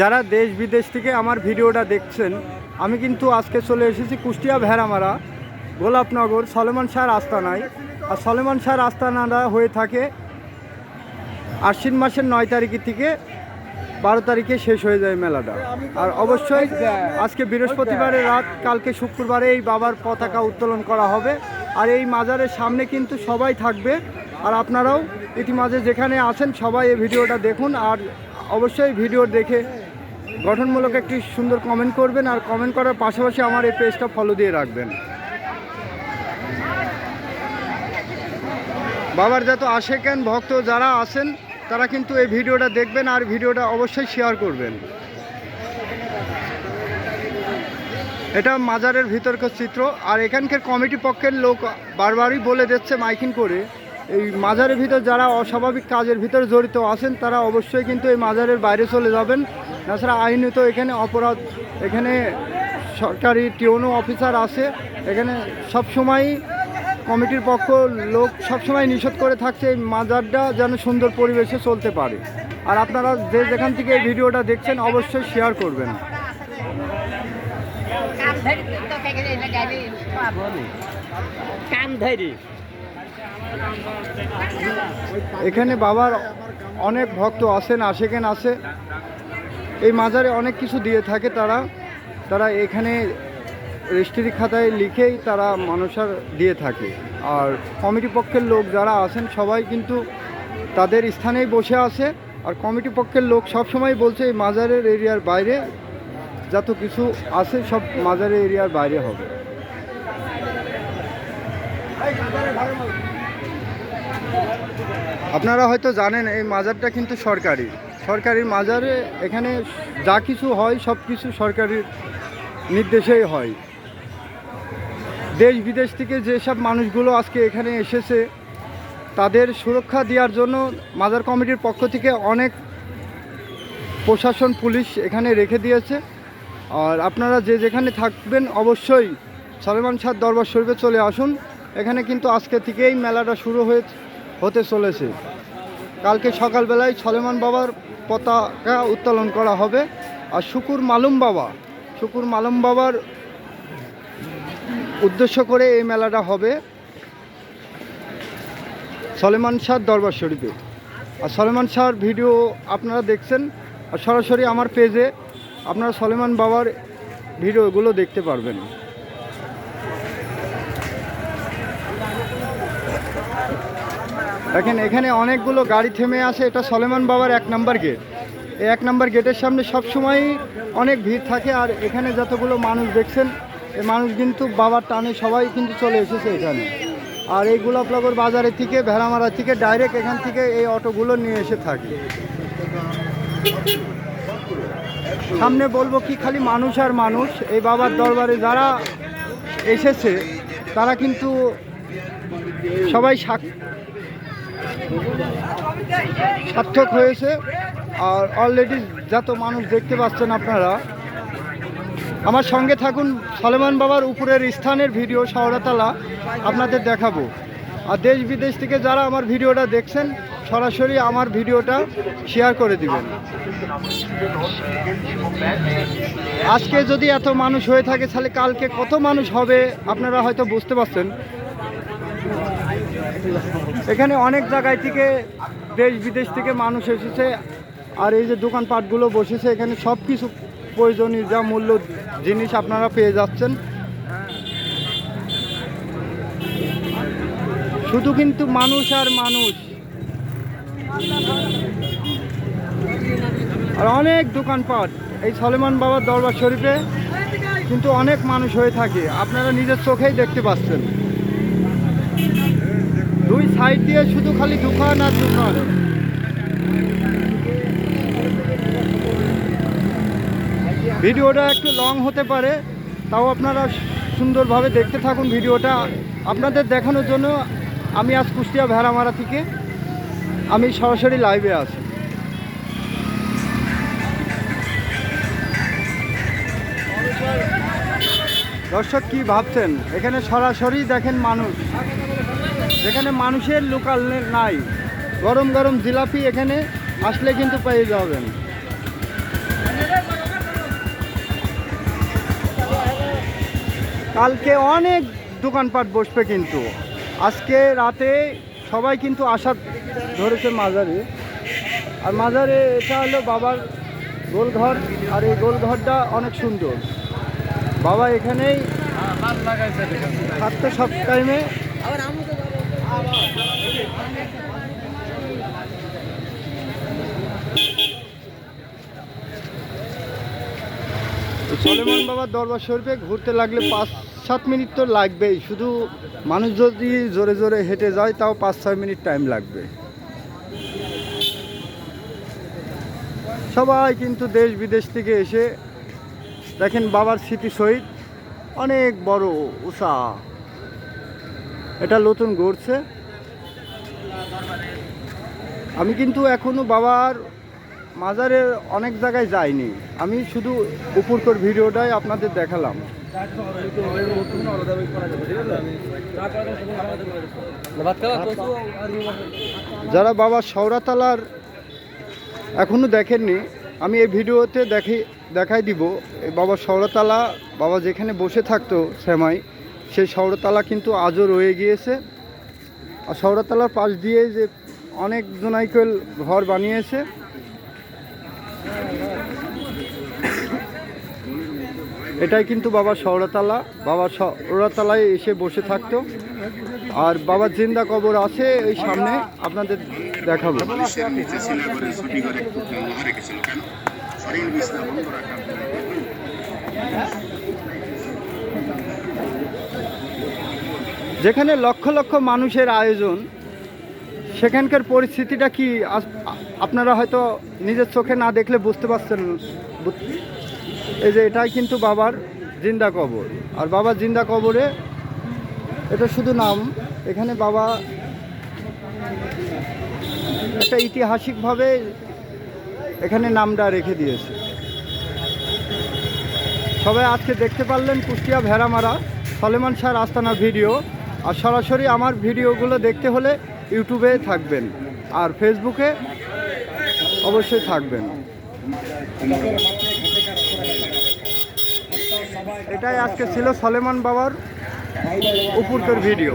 যারা দেশ বিদেশ থেকে আমার ভিডিওটা দেখছেন, আমি কিন্তু আজকে চলে এসেছি কুষ্টিয়া ভেড়ামারা, গোলাপনগর, সলেমান শাহ আস্তানায়। আর সলেমান শাহ আস্তানাটা হয়ে থাকে আশ্বিন মাসের নয় তারিখ থেকে বারো তারিখে শেষ হয়ে যায় মেলাটা। আর অবশ্যই আজকে বৃহস্পতিবারের রাত, কালকে শুক্রবারে এই বাবার পতাকা উত্তোলন করা হবে। আর এই মাজারের সামনে কিন্তু সবাই থাকবে। আর আপনারাও ইতিমাঝে যেখানে আছেন সবাই এই ভিডিওটা দেখুন। আর অবশ্যই ভিডিও দেখে গঠনমূলক একটি সুন্দর কমেন্ট করবেন আর কমেন্ট করার পাশাপাশি আমার এই পেজটা ফলো দিয়ে রাখবেন। বাবার যত আশেকেন ভক্ত যারা আছেন, তারা কিন্তু এই ভিডিওটা দেখবেন আর ভিডিওটা অবশ্যই শেয়ার করবেন। এটা মাজারের ভিতরকার চিত্র, আর এখানকার কমিটি পক্ষের লোক বারবারই বলে দিচ্ছে মাইকিং করে। এই মাজারের ভিতর যারা অস্বাভাবিক কাজের ভিতরে জড়িত আছেন, তারা অবশ্যই কিন্তু এই মাজারের বাইরে চলে যাবেন। তাছাড়া আইনত এখানে অপরাধ, এখানে সরকারি টিওনো অফিসার আছে, এখানে সবসময়ই কমিটির পক্ষ লোক সবসময় নিষেধ করে থাকছে এই মাজারটা যেন সুন্দর পরিবেশে চলতে পারে। আর আপনারা যে যেখান থেকে এই ভিডিওটা দেখছেন অবশ্যই শেয়ার করবেন। এখানে বাবার অনেক ভক্ত আছেন আশেকেন আছে এই মাজারে অনেক কিছু দিয়ে থাকে তারা। তারা এখানে রেজিস্ট্রি খাতায় লিখেই তারা মানুষার দিয়ে থাকে। আর কমিটি পক্ষের লোক যারা আছেন, সবাই কিন্তু তাদের স্থানেই বসে আছে। আর কমিটি পক্ষের লোক সবসময় বলছে, এই মাজারের এরিয়ার বাইরে যত কিছু আছে, সব মাজারের এরিয়ার বাইরে হবে। আপনারা হয়তো জানেন, এই মাজারটা কিন্তু সরকারি। সরকারি মাজারে এখানে যা কিছু হয়, সব কিছু সরকারির নির্দেশেই হয়। দেশ বিদেশ থেকে যেসব মানুষগুলো আজকে এখানে এসেছে, তাদের সুরক্ষা দেওয়ার জন্য মাজার কমিটির পক্ষ থেকে অনেক প্রশাসন, পুলিশ এখানে রেখে দিয়েছে। আর আপনারা যে যেখানে থাকবেন অবশ্যই সলেমান শাহ দরবার শরীফে চলে আসুন। এখানে কিন্তু আজকে থেকেই মেলাটা শুরু হয়ে, হতে চলেছে। কালকে সকালবেলায় সলেমান বাবার পতাকা উত্তোলন করা হবে। আর শুকুর মালুম বাবা, শুকুর মালুম বাবার উদ্দেশ্য করে এই মেলাটা হবে। সলেমান শাহ দরবার শরীফে। আর সলেমান শাহর ভিডিও আপনারা দেখছেন, আর সরাসরি আমার পেজে আপনারা সলেমান বাবার ভিডিওগুলো দেখতে পারবেন। দেখেন, এখানে অনেকগুলো গাড়ি থেমে আছে। এটা সলেমান বাবার এক নাম্বার গেট। এই এক নাম্বার গেটের সামনে সবসময়ই অনেক ভিড় থাকে, আর এখানে যতগুলো মানুষ দেখছেন, এই মানুষ কিন্তু বাবার টানে সবাই কিন্তু চলে এসেছে এখানে। আর এই গোলাপনগর বাজারের থেকে ভেড়ামারা থেকে ডাইরেক্ট এখান থেকে এই অটোগুলো নিয়ে এসে থাকে। সামনে বলব কি, খালি মানুষ আর মানুষ। এই বাবার দরবারে যারা এসেছে, তারা কিন্তু সবাই সার্থক হয়েছে। আর অলরেডি যত মানুষ দেখতে পাচ্ছেন আপনারা, আমার সঙ্গে থাকুন সলেমান বাবার উপরের স্থানের ভিডিও শহরতলা আপনাদের দেখাবো। আর দেশ বিদেশ থেকে যারা আমার ভিডিওটা দেখছেন, সরাসরি আমার ভিডিওটা শেয়ার করে দিবেন। আজকে যদি এত মানুষ হয়ে থাকে, তাহলে কালকে কত মানুষ হবে, আপনারা হয়তো বুঝতে পারছেন। এখানে অনেক জায়গায় থেকে দেশ বিদেশ থেকে মানুষ এসেছে। আর এই যে দোকানপাটগুলো বসেছে, এখানে সব কিছু প্রয়োজনীয় যা মূল্য জিনিস আপনারা পেয়ে যাচ্ছেন। শুধু কিন্তু মানুষ আর মানুষ। আর অনেক দোকানপাট এই সলেমান বাবার দরবার শরীফে কিন্তু অনেক মানুষ হয়ে থাকে। আপনারা নিজের চোখেই দেখতে পাচ্ছেন। দুই সাইড দিয়ে শুধু খালি দোকান আর দোকান ভিডিওটা একটু লং হতে পারে, তাও আপনারা সুন্দরভাবে দেখতে থাকুন ভিডিওটা। আপনাদের দেখানোর জন্য আমি আজ কুষ্টিয়া ভেড়ামারা থেকে আমি সরাসরি লাইভে আছি। দর্শক কি ভাবছেন? এখানে সরাসরি দেখেন মানুষ। যেখানে মানুষের লোকাল নাই। গরম গরম জিলাপি এখানে আসলে কিন্তু পেয়ে যাবেন। কালকে অনেক দোকানপাট বসবে কিন্তু। আজকে রাতে সবাই কিন্তু আশা ধরেছে মাজারে আর মাজারে এটা হলো বাবার গোলঘর আর এই গোলঘরটা অনেক সুন্দর। বাবা এখানেই থাকতো সব টাইমে সলেমান বাবার দরবার শরীফে ঘুরতে লাগলে পাঁচ, সাত মিনিট তো লাগবেই। শুধু মানুষ যদি জোরে জোরে হেঁটে যায়, তাও পাঁচ, ছয় মিনিট টাইম লাগবে। সবাই কিন্তু দেশ বিদেশ থেকে এসে দেখেন বাবার স্মৃতি শহীদ অনেক বড় উষা এটা নতুন গড়ছে। আমি কিন্তু এখনও বাবার মাজারের অনেক জায়গায় যাইনি। আমি শুধু উপরকর ভিডিওটাই আপনাদের দেখালাম। যারা বাবা শৌরাতালার এখনও দেখেননি, আমি এই ভিডিওতে দেখি দেখাই দিব। বাবা শৌরতালা বাবা যেখানে বসে থাকতো শ্যামাই সেই শৌরতালা কিন্তু আজও রয়ে গিয়েছে। আর শৌরতালার পাশ দিয়ে যে অনেক জনাইকেল ঘর বানিয়েছে। এটাই কিন্তু বাবার শৌরতালা বাবা শৌরতালায় এসে বসে থাকতো। আর বাবার জিন্দা কবর আছে এই সামনে, আপনাদের দেখাবো। করে যেখানে লক্ষ লক্ষ মানুষের আয়োজন, সেখানকার পরিস্থিতিটা কি আপনারা হয়তো নিজের চোখে না দেখলে বুঝতে পারছেন এই যে এটাই কিন্তু বাবার জিন্দা কবর। আর বাবার জিন্দা কবরে এটা শুধু নাম, এখানে বাবা একটা ঐতিহাসিকভাবে এখানে নামটা রেখে দিয়েছে। সবাই আজকে দেখতে পারলেন কুষ্টিয়া ভেড়ামারা, সলেমান শাহ আস্তানা ভিডিও। আর সরাসরি আমার ভিডিওগুলো দেখতে হলে ইউটিউবে থাকবেন আর ফেসবুকে অবশ্যই থাকবেন। এটাই আজকে ছিল সলেমান বাবার উপরকার ভিডিও।